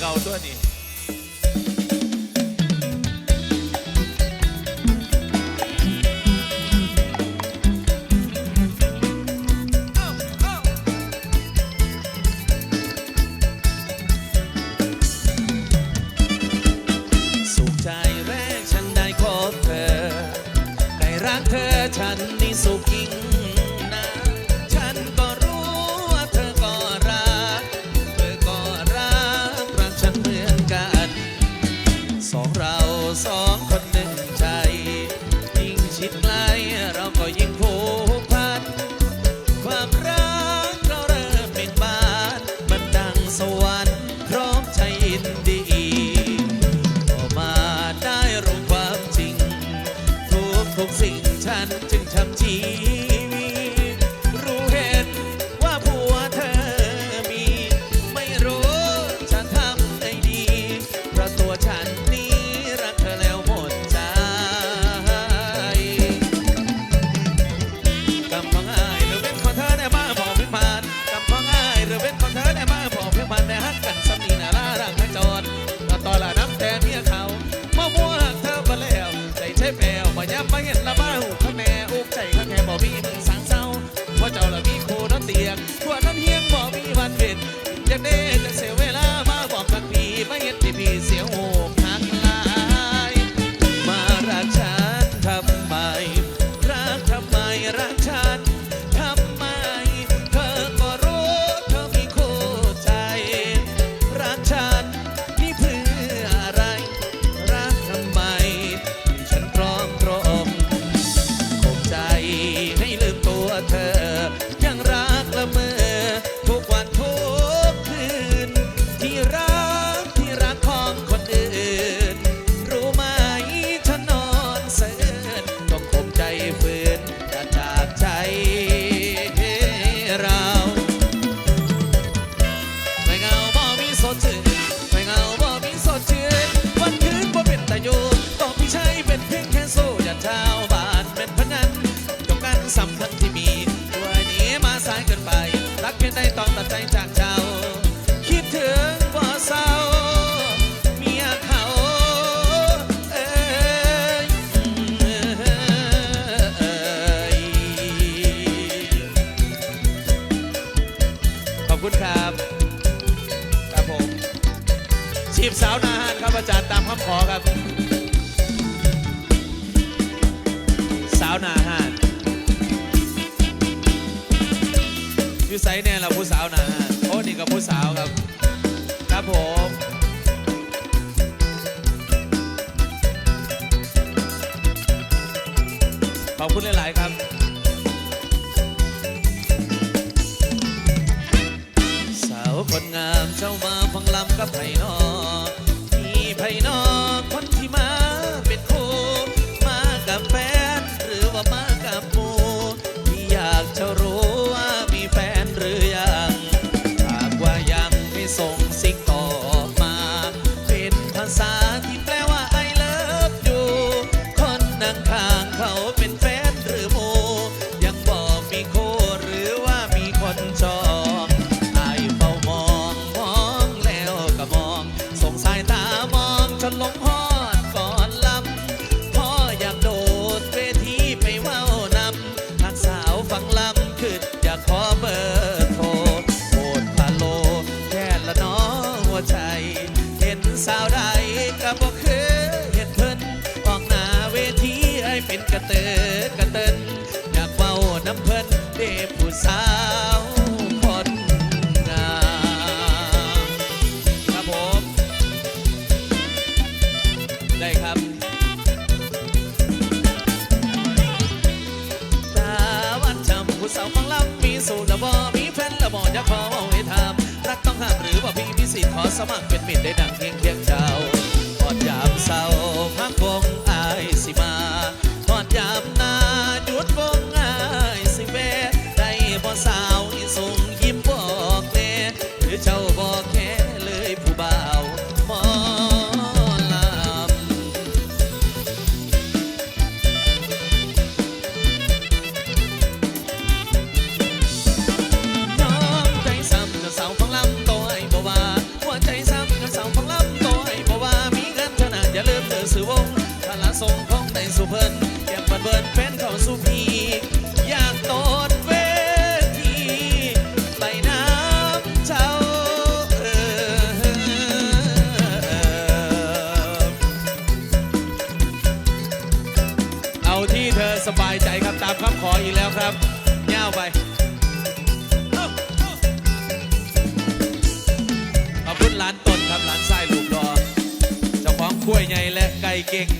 搞断你。 จีบสาวนาฮันครับอาจารย์ตามคำขอครับ สาวนาฮันยูไซแน่เราผู้สาวนาฮันโอ้นี่กับผู้สาวครับ ครับผมขอบคุณหลาย ๆ ครับสาวคนงามเจ้ามาฟังลำกับไผ่นอ Reynolds. kick.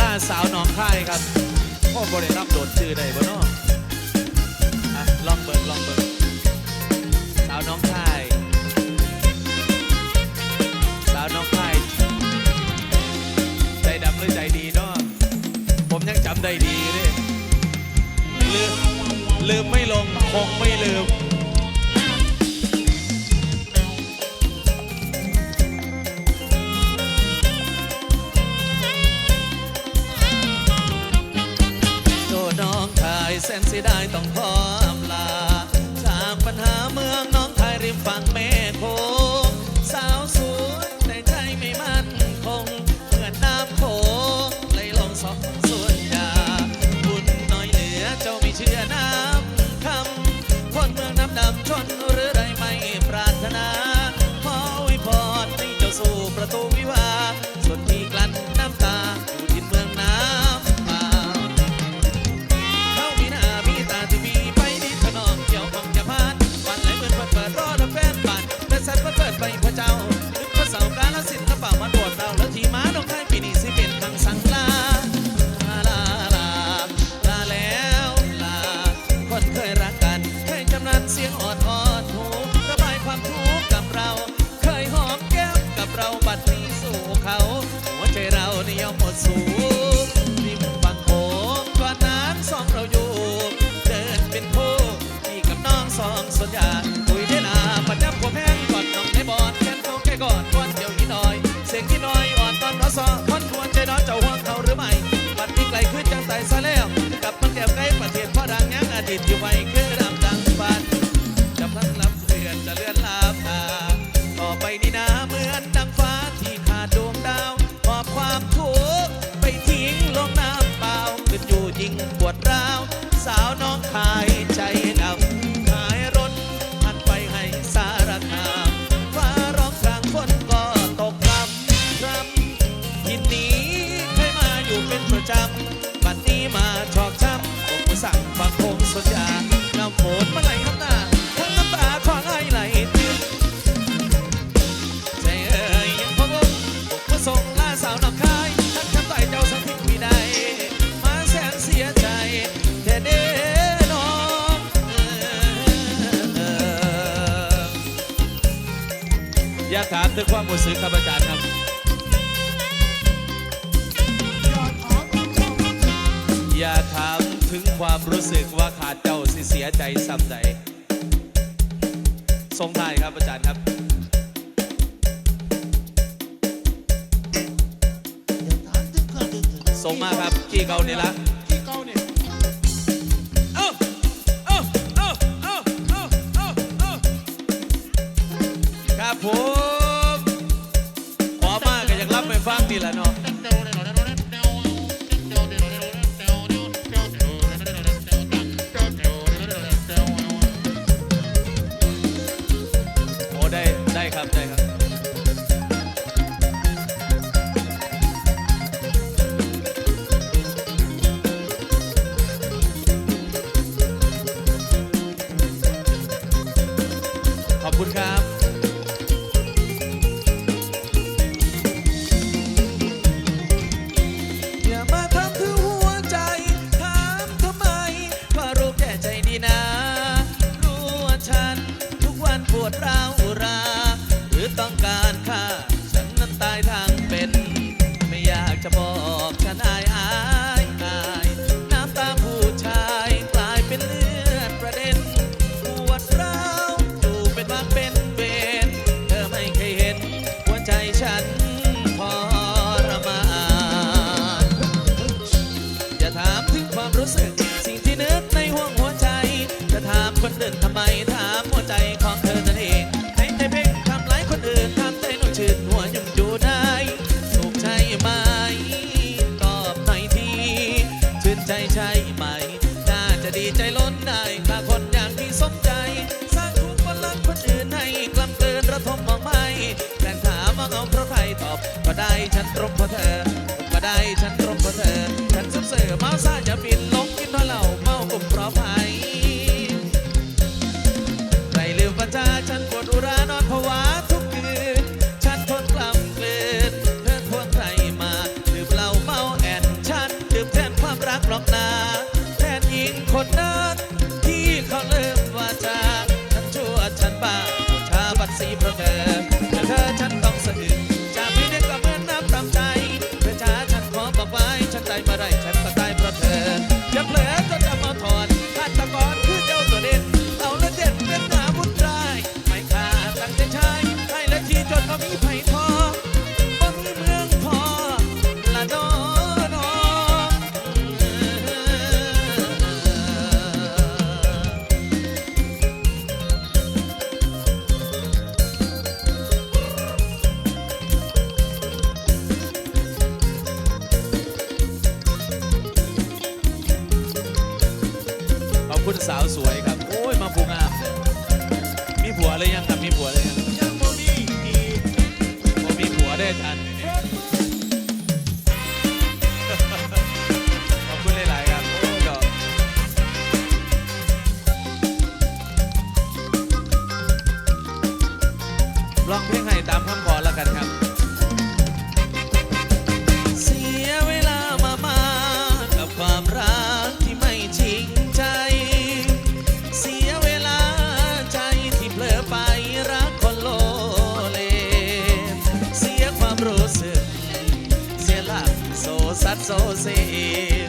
ล่าสาวน้องค่ายครับพ่อบริรับโดดชื่อได้บ่เนาะอะลองเบิร์ลองเบิร์สาวน้องค่าย สาวน้องค่าย ใจดำหรือใจดีเนาะผมยังจำได้ดีเลยลืมลืมไม่ลงคงไม่ลืม แสนสีได้ต้องพร้อมลา จากปัญหาเมืองน้องไทยริมฝั่งแม่โคงสาวสวยแต่ใจไม่มั่นคง เหมือนน้ำโขงไหลลงสอบส่วนยา บุญน้อยเหลือเจ้าไม่เชื่อน้ำคำคนเมืองน้ำดำชน you ain't ถึงความรู้สึกว่าขาดเจ้าสิเสียใจซ้ำใดทรงทายครับอาจารย์ครับทรงมากครับขี้เกาเนี่ยละข้าเนี่ครับผม have ใจล้นได้ถ้าคนอย่างที่สมใจ สร้างทุกคนรักคนอื่นให้กลับเกินระทมมองไม่แฟนถามว่าเอาเพราะใครตอบ ก็ได้ฉันตรงเพราะเธอ so sad.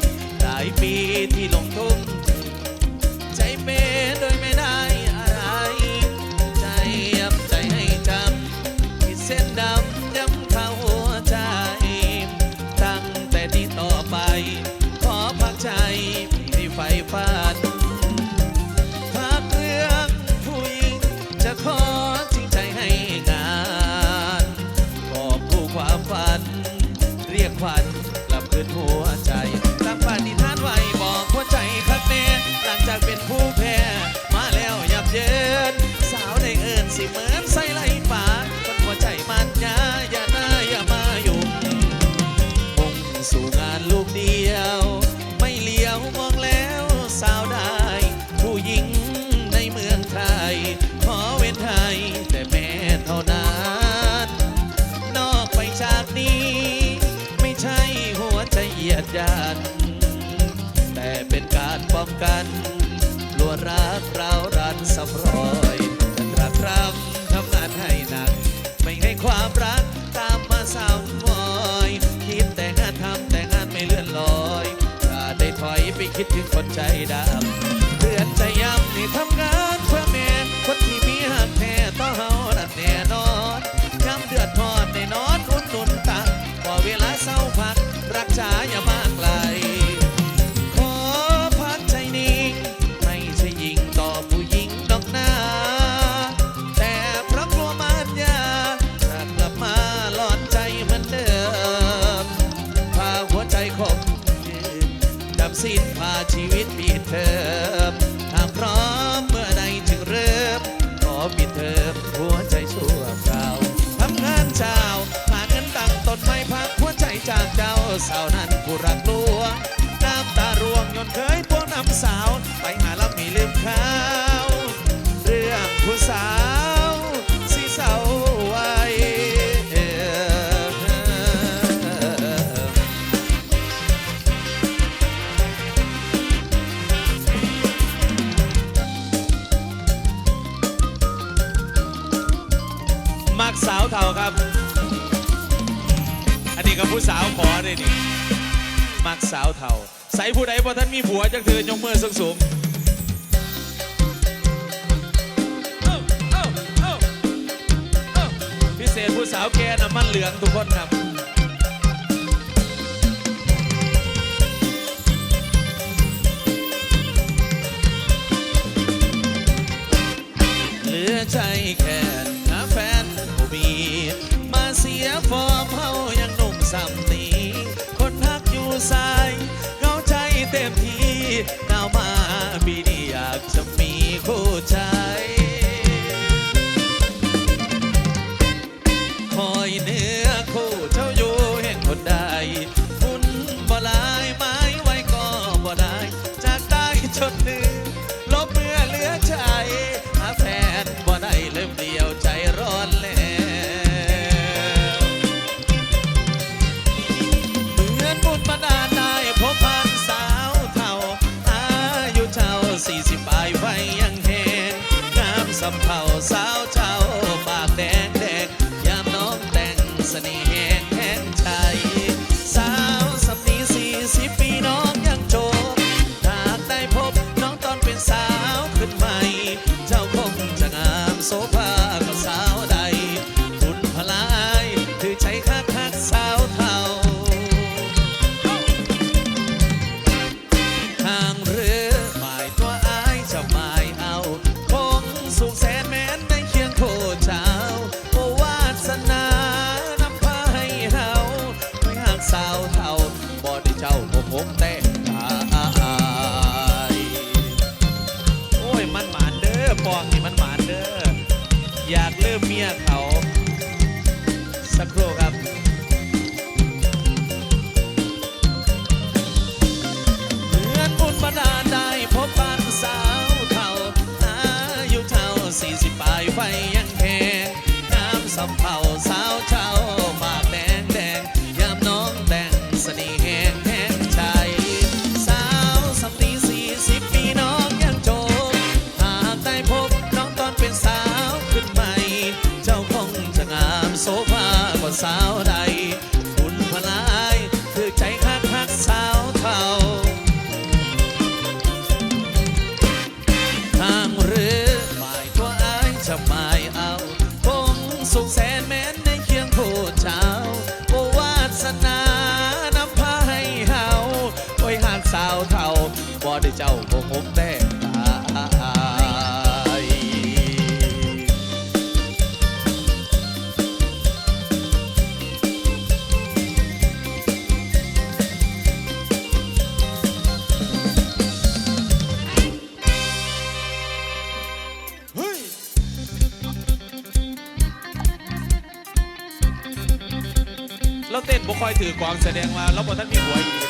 คือคนใจดำ saunan kurang lu ผู้ใดบ่ท่านมีผัวจังเธอยกมือสูงสูงพิเศษผู้สาวแกน้ำมันเหลืองทุกคนครับเหลือใจแค่ somehow ถือกวางแสดงมาแล้วบอท่านมีหัวอีก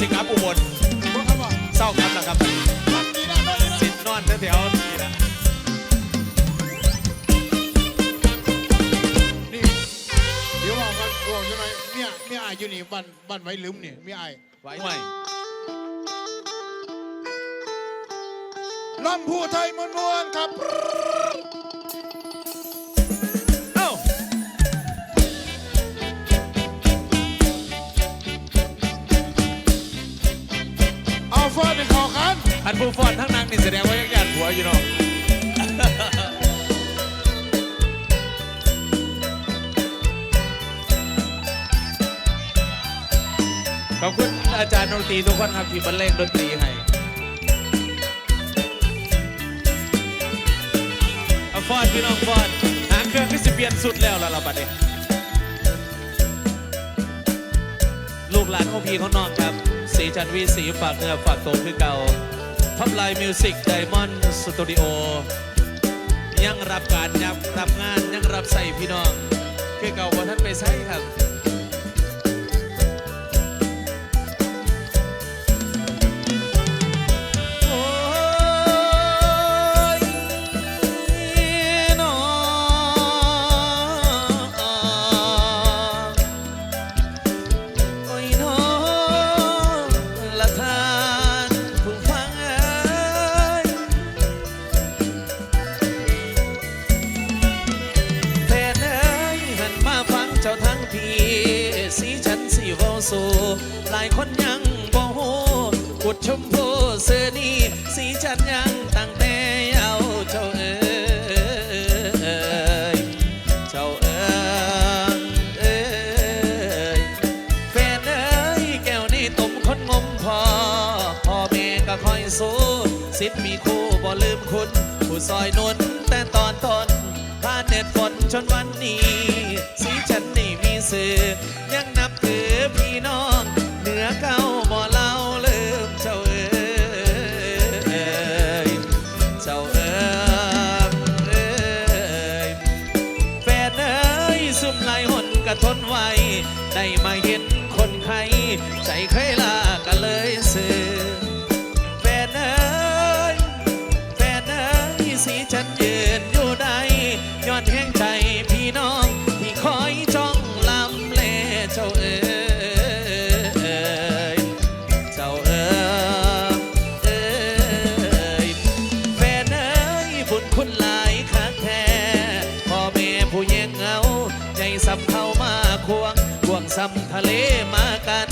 สิครับอุบลพวกเขาบอกเศร้าครับแล้วครับรักดีนะด้วยนะสินนอนแถวๆนี่นะนี่เดี๋ยวบอกกันบอกใช่ไหมเนี่ยเนี่ยอายอยู่นี่บ้านบ้านไว้ลืมเนี่ยมีอายไหวไหวลำพูไทยมวนมวนๆครับ เอาเฟิร์นในขอกันอันผู้ฟอนทั้งนางนี่แสดงว่ายังหยาดหัวอยู่เนาะขอบคุณอาจารย์ดนตรีทุกคนครับที่บรรเลงดนตรีให้เอาฟอนพี่น้องฟอนหาเครื่องที่สิเปลี่ยนสุดแล้วล่ะเราบัดนี้ลูกหลานของพี่ของน้องครับ สีจันวีสีฝากเนื้อฝากตัวคือเก่าท็อปไลน์มิวสิกไดมอนด์สตูดิโอยังรับการยับรับงานยังรับใส่พี่น้อง คือเก่าว่าท่านไปใช้ครับ หลายคนยังบ่ฮู้กุดชมพูเสื้อนี้สีฉันยังตั้งแต่เอาเจ้าเอ้ยเจ้าเอ้ยแฟนเอ้ยแก้วนี่ตุ่มคนงมพอพ่อแม่ก็คอยสู้สิทธิ์มีคู่บ่ลืมคุณผู้ซอยนุ่นแต่ตอนต้นผ่านเน็ตฝนจนวันนี้ สีฉันนี่มีเสื่อยังนับ ได้มาเห็นคนไข้ใจใครลา ซ้ำทะเลมากัน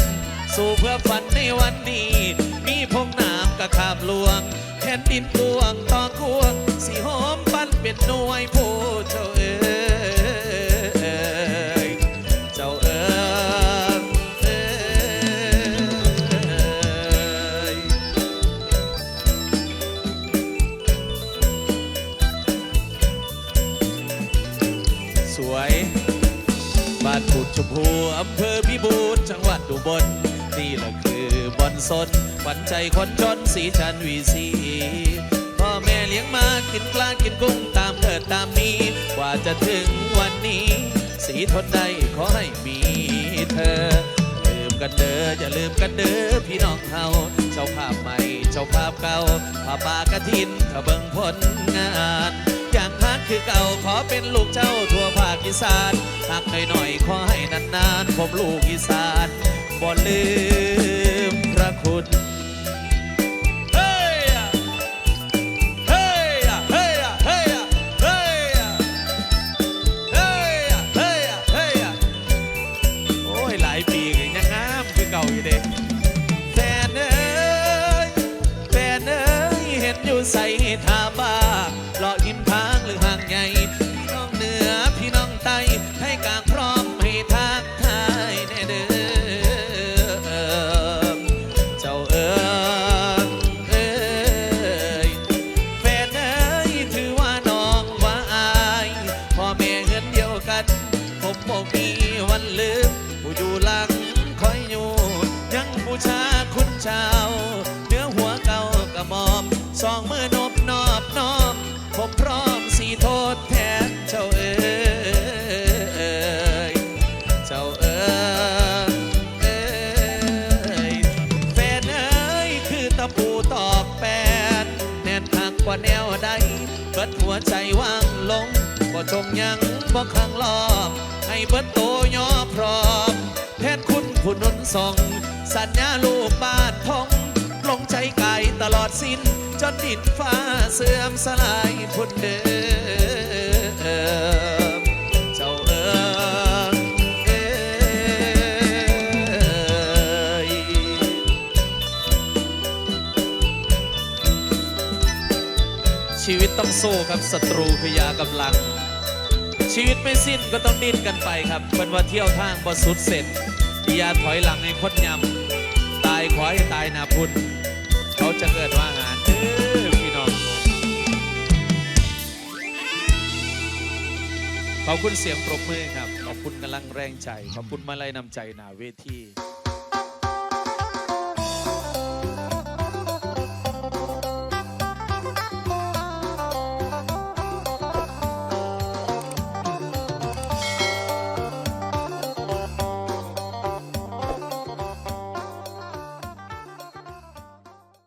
สู่เพื่อฝันในวันนี้ มีพงน้ำกะขามลวงแผ่นดินกวงตองกวงสีหอมปั้นเป็นหน่วยผู้เจ้าเอ๋ย วัญใจคนจนสีชันวีสีพ่อแม่เลี้ยงมากินปลากินกุ้งตามเกิดตามมีกว่าจะถึงวันนี้ สีทนได้ขอให้มีเธอ ลืมกันเด้ออย่าลืมกันเด้อพี่น้องเฮาเจ้าภาพใหม่เจ้าภาพเก่าผ้าป่ากระถินถ้าเบิ่งผลงานอย่างฮักคือเก่าขอเป็นลูกเจ้าทั่วภาคอีสานหักหน่อยๆขอให้นานๆผมลูกอีสานบ่ลืมพระคุณ เบิดโตย่อพร้อมแทนคุณผู้นนส่งสัญญาลูกบ้านทองลงใจไกลตลอดสิ้น จนดินฟ้าเสื่อมสลายพุ่นเดิมเจ้าเอ๋ยเอยชีวิตต้องสู้ครับศัตรูคือยากำลัง ชีวิตไม่สิ้นก็ต้องดิ้นกันไปครับเป็นว่าเที่ยวทางบ่สุดเสร็จอย่าถอยหลังให้คนยำตายขอให้ตายนาพุนเขาจะเกิดว่าหารเด้อพี่น้องขอบคุณเสียงปรบมือครับ ขอบคุณกำลังแรงใจ ขอบคุณมาลัยนำใจนาเวที